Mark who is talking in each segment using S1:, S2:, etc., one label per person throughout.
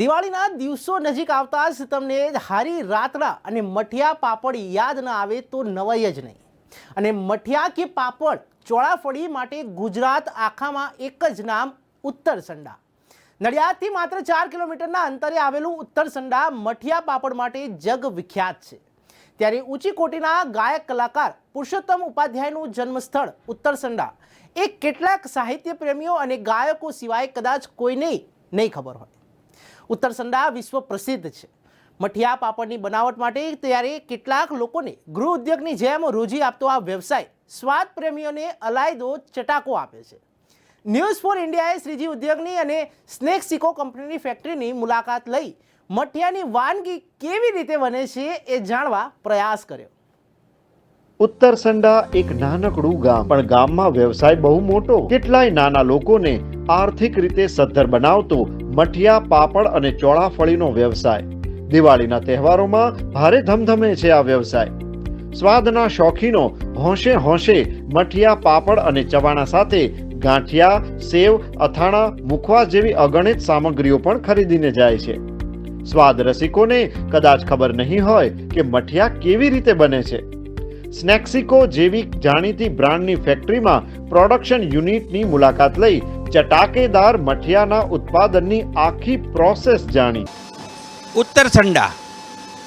S1: દિવાળીના દિવસો નજીક આવતા જ તમને હારી રાતડા અને મઠિયા પાપડ યાદ ન આવે તો નવાઈ જ નહીં. અને મઠિયા કે પાપડ ચોળાફળી માટે ગુજરાત આખામાં એક જ નામ ઉત્તર સંડા. નડિયાદથી માત્ર ચાર કિલોમીટરના અંતરે આવેલું ઉત્તર સંડા મઠિયા પાપડ માટે જગ વિખ્યાત છે. ત્યારે ઊંચી કોટીના ગાયક કલાકાર પુરુષોત્તમ ઉપાધ્યાયનું જન્મસ્થળ ઉત્તર સંડા. એ કેટલાક સાહિત્ય પ્રેમીઓ અને ગાયકો સિવાય કદાચ કોઈને નહીં ખબર હોય. ઉત્તર સંડા વિશ્વ પ્રસિદ્ધ છે. મઠિયા પાપડની બનાવટ માટે ત્યારે કેટલાક લોકોને ગૃહ ઉદ્યોગની જેમ રોજી આપતો આ વ્યવસાય સ્વાદ પ્રેમીઓને અલાયદો ચટાકો આપે છે. ન્યૂઝ ફોર ઇન્ડિયાએ શ્રીજી ઉદ્યોગની અને સ્નેક સિકો કંપનીની ફેક્ટરીની મુલાકાત લઈ મઠિયાની વાનગી કેવી રીતે બને છે એ જાણવા પ્રયાસ કર્યો.
S2: ઉત્તરસંડા એક નાનકડું ગામ. પણ ગામમાં વ્યવસાય બહુ મોટો. કેટલાય નાના લોકોને આર્થિક રીતે સદ્ધર બનાવતો મઠિયા, પાપડ અને ચોળાફળીનો વ્યવસાય. દિવાળીના તહેવારોમાં ભારે ધમધમે છે આ વ્યવસાય. સ્વાદના શોખીનો હોંશે હોંશે મઠિયા, પાપડ અને ચવાણા સાથે ગાંઠિયા, સેવ, અથાણા, મુખવા જેવી અગણિત સામગ્રીઓ પણ ખરીદીને જાય છે. સ્વાદ રસિકોને કદાચ ખબર નહીં હોય કે મઠિયા કેવી રીતે બને છે. સ્નેક્સિકો જેવી જાણીતી બ્રાન્ડની ફેક્ટરીમાં પ્રોડક્શન યુનિટની મુલાકાત લઈ ચટાકેદાર મઠિયાના ઉત્પાદનની આખી પ્રોસેસ જાણી.
S3: ઉત્તર સંડા.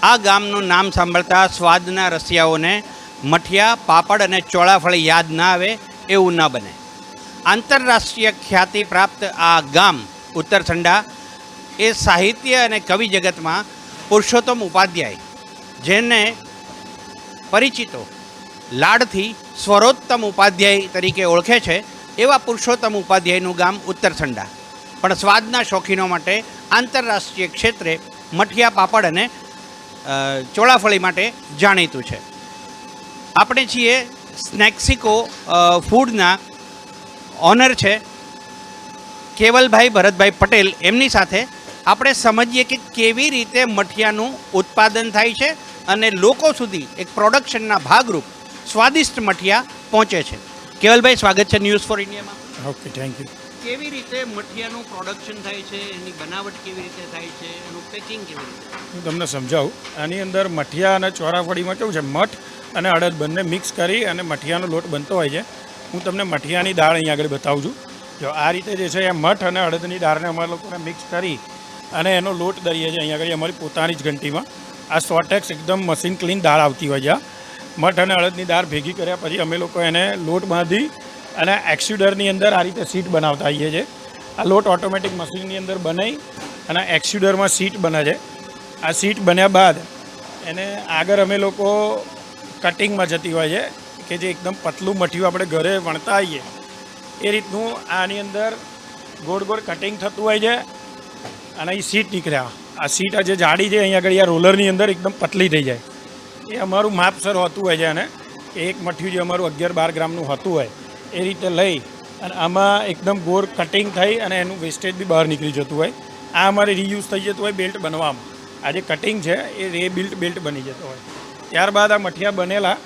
S3: આ ગામનું નામ સાંભળતા સ્વાદના રસિયાઓને મઠિયા, પાપડ અને ચોળાફળી યાદ ના આવે એવું ન બને. આંતરરાષ્ટ્રીય ખ્યાતિ પ્રાપ્ત આ ગામ ઉત્તર સંડા એ સાહિત્ય અને કવિ જગતમાં પુરુષોત્તમ ઉપાધ્યાય, જેને પરિચિતો લાડથી સ્વરોત્તમ ઉપાધ્યાય તરીકે ઓળખે છે. એવા પુરુષોત્તમ ઉપાધ્યાયનું ગામ ઉત્તરસંડા પણ સ્વાદના શોખીનો માટે આંતરરાષ્ટ્રીય ક્ષેત્રે મઠિયા પાપડ અને ચોળાફળી માટે જાણીતું છે. આપણે છીએ સ્નેક્સિકો ફૂડના ઓનર છે કેવલભાઈ ભરતભાઈ પટેલ. એમની સાથે આપણે સમજીએ કે કેવી રીતે મઠિયાનું ઉત્પાદન થાય છે અને લોકો સુધી એક પ્રોડક્શનના ભાગરૂપ સ્વાદિષ્ટ મઠિયા પહોંચે છે. કેવલભાઈ સ્વાગત છે ન્યૂઝ ફોર ઇન્ડિયામાં
S4: ઓકે થેન્ક યુ
S3: કેવી રીતે મઠિયાનું પ્રોડક્શન થાય છે? એની બનાવટ કેવી રીતે થાય છે? એનું પેકિંગ કેવી રીતે
S4: હું તમને સમજાવું. આની અંદર મઠિયા અને ચોરાફળીમાં કેવું છે? મઠ અને અડદ બંને મિક્સ કરી અને મઠિયાનો લોટ બનતો હોય છે. હું તમને મઠિયાની દાળ અહીં આગળ બતાવું છું. જો આ રીતે જે છે એ મઠ અને અડદની દાળને અમારા લોકોને મિક્સ કરી અને એનો લોટ દઈએ છીએ. અહીં આગળ અમારી પોતાની જ ઘંટીમાં. આ સોટેક્સ એકદમ મશીન ક્લીન દાળ આવતી હોય છે. આ. મઠ અને અડદની દાળ ભેગી કર્યા પછી અમે લોકો એને લોટ બાંધી અને એક્સ્યુડરની અંદર આ રીતે સીટ બનાવતા આવીએ છીએ. આ લોટ ઓટોમેટિક મશીનની અંદર બનાવી અને એક્સ્યુડરમાં સીટ બને છે. આ સીટ બન્યા બાદ એને આગળ અમે લોકો કટિંગમાં જતી હોય છે કે જે એકદમ પતલું મઠિયું આપણે ઘરે વણતા આવીએ. એ રીતનું આની અંદર ગોળ ગોળ કટિંગ થતું હોય છે અને એ સીટ નીકળ્યા. આ સીટ આ જે જાડી છે અહીંયા આગળ આ રોલરની અંદર એકદમ પતલી થઈ જાય. એ અમારું માપસર હોતું હોય છે અને એક મઠિયું જે અમારું અગિયાર બાર ગ્રામનું હતું હોય, એ રીતે લઈ અને આમાં એકદમ ગોર કટિંગ થઈ અને એનું વેસ્ટેજ બી બહાર નીકળી જતું હોય. આ અમારે રીયુઝ થઈ જતું હોય બેલ્ટ બનવામાં. આ જે કટિંગ છે, એ રે બિલ્ટ બેલ્ટ બની જતો હોય. ત્યારબાદ આ મઠિયા બનેલા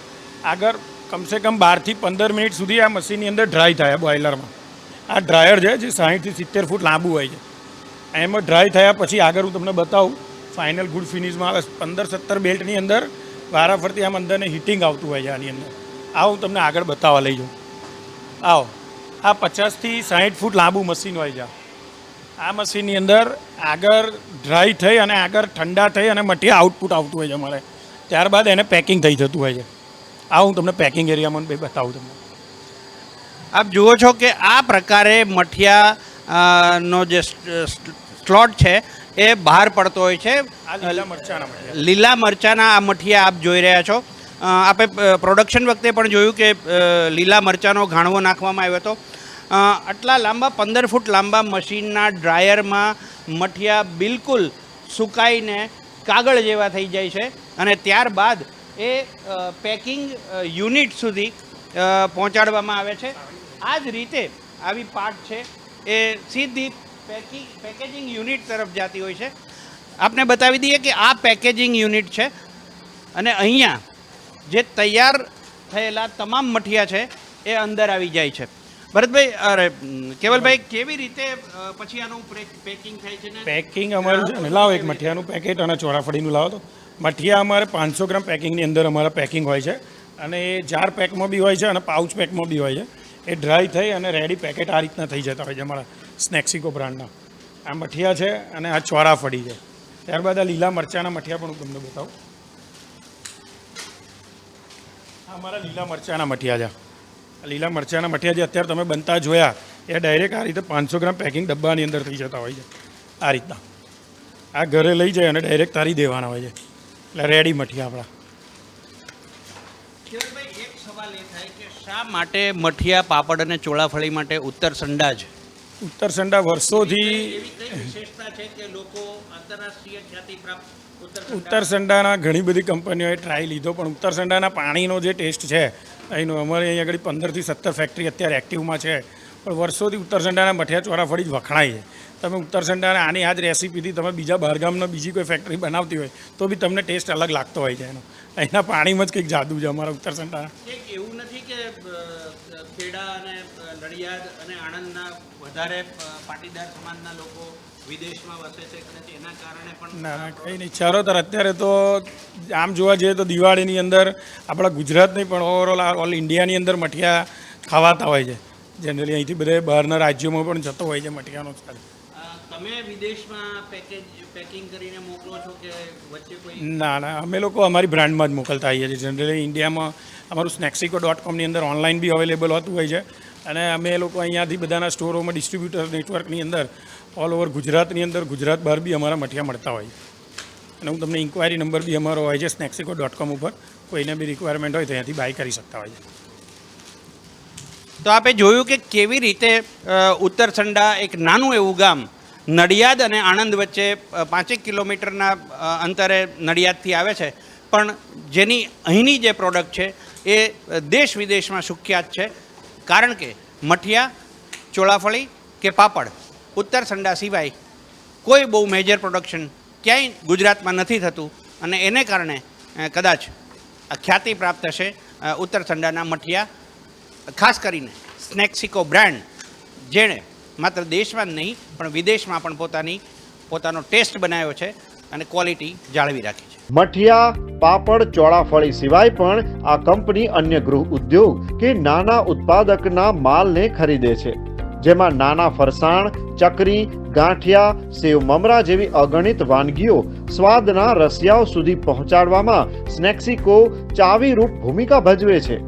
S4: આગળ કમસે કમ બારથી પંદર મિનિટ સુધી આ મશીનની અંદર ડ્રાય થાય બોઇલરમાં આ ડ્રાયર છે, જે સાહીઠથી સિત્તેર ફૂટ લાંબુ હોય છે. એમાં ડ્રાય થયા પછી આગળ હું તમને બતાવું ફાઇનલ ગુડ ફિનિશમાં આવે પંદર સત્તર બેલ્ટની અંદર વારાફરતી આમ અંદરને હીટિંગ આવતું હોય છે આની અંદર. આ હું તમને આગળ બતાવવા લઈ જાઉં. આવો. આ પચાસથી સાહીઠ ફૂટ લાંબુ મશીન હોય છે આ. મશીનની અંદર આગળ ડ્રાય થઈ અને આગળ ઠંડા થઈ અને મઠિયા આઉટપુટ આવતું હોય છે અમારે. ત્યારબાદ એને પેકિંગ થઈ જતું હોય છે. આ હું તમને પેકિંગ એરિયામાં બે બતાવું તમને.
S3: આપ જુઓ છો કે આ પ્રકારે મઠિયા નો જે સ્લોટ છે એ બહાર પડતો હોય છે.
S4: લીલા મરચાના
S3: લીલા મરચાના આ મઠિયા આપ જોઈ રહ્યા છો. આપે પ્રોડક્શન વખતે પણ જોયું કે લીલા મરચાનો ઘાણવો નાખવામાં આવ્યો હતો. આટલા લાંબા પંદર ફૂટ લાંબા મશીનના ડ્રાયરમાં મઠિયા બિલકુલ સુકાઈને કાગળ જેવા થઈ જાય છે અને ત્યારબાદ એ પેકિંગ યુનિટ સુધી પહોંચાડવામાં આવે છે. આ જ રીતે આવી પાર્ટ છે. એ સીધી પેકિંગ પેકેજિંગ યુનિટ તરફ જતી હોય છે. આપને બતાવી દઈએ કે આ પેકેજિંગ યુનિટ છે. અને અહીંયા જે તૈયાર થયેલા તમામ મઠિયા છે, એ અંદર આવી જાય છે. ભરતભાઈ, અરે કેવલભાઈ, કેવી રીતે પછી આનું પેકિંગ થાય છે
S4: પેકિંગ અમારું લાવો એક મઠિયાનું પેકેટ અને ચોરાફળીનું લાવો તો. મઠિયા અમારે પાંચસો ગ્રામ પેકિંગની અંદર અમારા પેકિંગ હોય છે. અને એ જાર પેકમાં બી હોય છે અને પાઉચ પેકમાં બી હોય છે. એ ડ્રાય થઈ અને રેડી પેકેટ આ રીતના થઈ જતા હોય છે અમારા. સ્નેક્સિકો બ્રાન્ડના. આ મઠિયા છે અને આ ચોરાફળી છે. ત્યારબાદ આ લીલા મરચાંના મઠિયા પણ હું તમને બતાવું. આ અમારા લીલા મરચાંના મઠિયા છે. આ લીલા મરચાંના મઠિયા જે અત્યારે તમે બનતા જોયા, એ ડાયરેક્ટ આ રીતે પાંચસો ગ્રામ પેકિંગ ડબ્બાની અંદર થઈ જતા હોય છે. આ રીતના. આ ઘરે લઈ જાય અને ડાયરેક્ટ તારી દેવાના હોય છે. એટલે રેડી મઠિયા આપણા.
S3: એક શા માટે મઠિયા, પાપડ અને ચોળાફળી માટે ઉત્તર સંડા જ
S4: ઉત્તર સંડા વર્ષોથી
S3: ઉત્તર
S4: સંડાના ઘણી બધી કંપનીઓએ ટ્રાય લીધો પણ ઉત્તર સંડાના પાણીનો જે ટેસ્ટ છે અહીંનો અમારે અહીં આગળ પંદરથી સત્તર ફેક્ટરી અત્યારે એક્ટિવમાં છે પણ વર્ષોથી ઉત્તર સંડાના મઠિયા ચોરાફળી જ વખણાય છે. તમે ઉત્તર સંડાના આની આ જ રેસીપીથી તમે બીજા બહારગામના બીજી કોઈ ફેક્ટરી બનાવતી હોય તો બી તમને ટેસ્ટ અલગ લાગતો હોય છે એનો. અહીંના પાણીમાં જ કંઈક જાદુ છે અમારા ઉત્તર સંડાના.
S3: એવું નથી કે ખેડા અને નડિયાદ અને આણંદના વધારે પાટીદાર સમાજના લોકો વિદેશમાં વસે છે કદાચ એના કારણે પણ
S4: ના કંઈ નહીં. ચરોતર અત્યારે તો આમ જોવા જઈએ તો દિવાળીની અંદર આપણા ગુજરાતની પણ ઓવરઓલ ઓલ ઇન્ડિયાની અંદર મઠિયા ખાવાતા હોય છે. જનરલી અહીંથી બધા બહારના રાજ્યોમાં પણ જતો હોય છે મઠિયાનો
S3: સ્થળ તમે વિદેશમાં પેકેજ પેકિંગ કરીને મોકલો છો કે વચ્ચે કોઈ?
S4: ના ના અમે લોકો અમારી બ્રાન્ડમાં જ મોકલતા આવીએ છીએ. જનરલી ઇન્ડિયામાં અમારું સ્નેક્સિકો ડોટ કોમની અંદર ઓનલાઈન બી અવેલેબલ હોતું હોય છે. અને અમે લોકો અહીંયાથી બધાના સ્ટોરોમાં ડિસ્ટ્રીબ્યુટર નેટવર્કની અંદર ઓલ ઓવર ગુજરાતની અંદર ગુજરાત બહાર બી અમારા મઠિયા મળતા હોય. અને હું તમને ઇન્ક્વાયરી નંબર બી અમારો હોય છે સ્નેક્સિકો ડોટ કોમ ઉપર. કોઈને બી રિક્વાયરમેન્ટ હોય તો ત્યાંથી બાય કરી શકતા હોય છે.
S3: તો આપે જોયું કે કેવી રીતે ઉત્તરસંડા એક નાનું એવું ગામ, નડિયાદ અને આણંદ વચ્ચે પાંચેક કિલોમીટરના અંતરે નડિયાદથી આવે છે. પણ જેની અહીંની જે પ્રોડક્ટ છે, એ દેશ વિદેશમાં સુખ્યાત છે. કારણ કે મઠિયા, ચોળાફળી કે પાપડ, ઉત્તર સંડા સિવાય કોઈ બહુ મેજર પ્રોડક્શન ક્યાંય ગુજરાતમાં નથી થતું અને એને કારણે કદાચ ખ્યાતિ પ્રાપ્ત થશે ઉત્તર સંડાના મઠિયા, ખાસ કરીને સ્નેક્સિકો બ્રાન્ડ જેણે માત્ર દેશમાં જ નહીં, પણ વિદેશમાં પણ પોતાની, પોતાનો ટેસ્ટ બનાવ્યો છે અને ક્વોલિટી જાળવી રાખી.
S2: મઠિયા, પાપડ, ચોળાફળી સિવાય પણ આ કંપની અન્ય ગૃહ ઉદ્યોગ કે નાના ઉત્પાદકના માલને ખરીદે છે. જેમાં નાના ફરસાણ, ચકરી, ગાંઠિયા, સેવ મમરા જેવી અગણિત વાનગીઓ સ્વાદના રસિયાઓ સુધી પહોંચાડવામાં સ્નેક્સિકો ચાવીરૂપ ભૂમિકા ભજવે છે.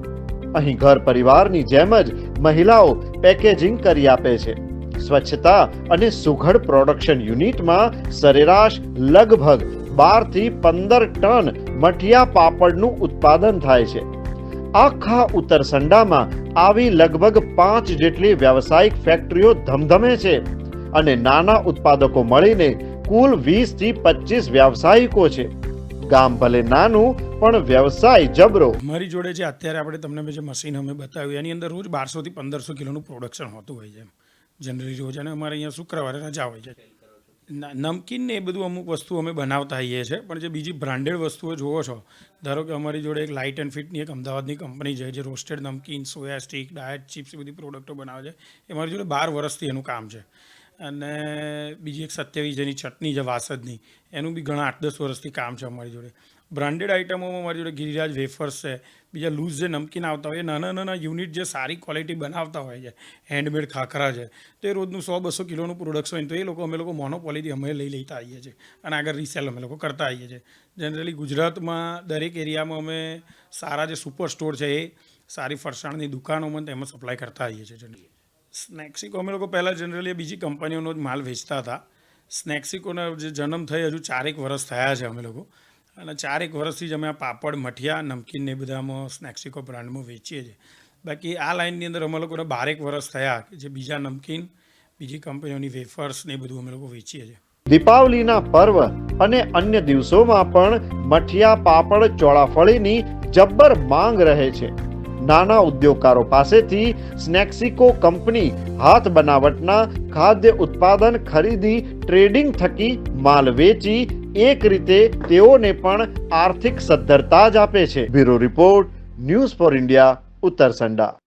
S2: અહીં ઘર પરિવારની જેમ જ મહિલાઓ પેકેજિંગ કરી આપે છે. સ્વચ્છતા અને સુઘડ પ્રોડક્શન યુનિટમાં સરેરાશ લગભગ બારથી પંદર ટન મઠિયા પાપડનું ઉત્પાદન થાય છે. આખા ઉત્તર સંડામાં આવી લગભગ પાંચ જેટલી વ્યવસાયિક ફેક્ટરીઓ ધમધમે છે અને નાના ઉત્પાદકો મળીને કુલ વીસથી પચીસ વ્યાવસાયિકો છે. ગામ ભલે નાનું, પણ વ્યવસાય જબરો.
S4: મારી જોડે જે અત્યારે આપણે તમને જે મશીન અમે બતાવ્યું, એની અંદર રોજ બારસોથી પંદરસો કિલોનું પ્રોડક્શન હોતું હોય છે. જનરલી રોજ, અને અમારે અહીંયા શુક્રવારે રજા હોય છે. નમકીન ને એ બધું અમુક વસ્તુ અમે બનાવતા આવીએ છીએ પણ જે બીજી બ્રાન્ડેડ વસ્તુઓ જુઓ છો, ધારો કે અમારી જોડે એક લાઇટ એન્ડ ફિટની એક અમદાવાદની કંપની છે, જે roasted namkeen, soya stick diet chips બધી પ્રોડક્ટો બનાવે છે, એ મારી જોડે બાર વર્ષથી એનું કામ છે. અને બીજી એક સત્યાવીસ જેની ચટણી છે, વાસદની, એનું બી ઘણા આઠ દસ વર્ષથી કામ છે અમારી જોડે. બ્રાન્ડેડ આઇટમોમાં મારી જોડે ગિરિરાજ વેફર્સ છે, બીજા લૂઝ જે નમકીન આવતા હોય નાના નાના યુનિટ જે સારી ક્વોલિટી બનાવતા હોય છે હેન્ડમેડ ખાખરા છે, તો એ રોજનું સો બસો કિલોનું પ્રોડક્શન હોય તો એ લોકો અમે લોકો મોનોપોલીથી અમે લઈ લેતા આવીએ છીએ અને આગળ રીસેલ અમે લોકો કરતા આવીએ છીએ. જનરલી ગુજરાતમાં દરેક એરિયામાં અમે સારા જે સુપર સ્ટોર છે, એ સારી ફરસાણની દુકાનોમાં તેમાં સપ્લાય કરતા આવીએ છીએ જનરલી સ્નેક્સિકો અમે લોકો પહેલાં જનરલી બીજી કંપનીઓનો જ માલ વેચતા હતા. સ્નેક્સિકોના જે જન્મ થઈ હજુ ચારેક વર્ષ થયા છે અમે લોકો. અને ચારેક વર્ષથી જ અમે આ પાપડ, મઠિયા, નમકીન ને એ બધામાં સ્નેક્સિકો બ્રાન્ડમાં વેચીએ છીએ. બાકી આ લાઇનની અંદર અમે લોકોને બારેક વર્ષ થયા કે જે બીજા નમકીન, બીજી કંપનીઓની વેફર્સ ને બધું અમે લોકો વેચીએ છીએ.
S2: દીપાવલીના પર્વ અને અન્ય દિવસોમાં પણ મઠિયા, પાપડ, ચોળાફળીની જબ્બર માંગ રહે છે. નાના ઉદ્યોગકારો પાસેથી સ્નેક્સિકો કંપની હાથ બનાવટના ખાદ્ય ઉત્પાદન ખરીદી ટ્રેડિંગ થકી માલ વેચી એક રીતે તેઓને પણ આર્થિક સદ્ધરતા જ આપે છે. Bureau report, news for India, Uttar Sanda.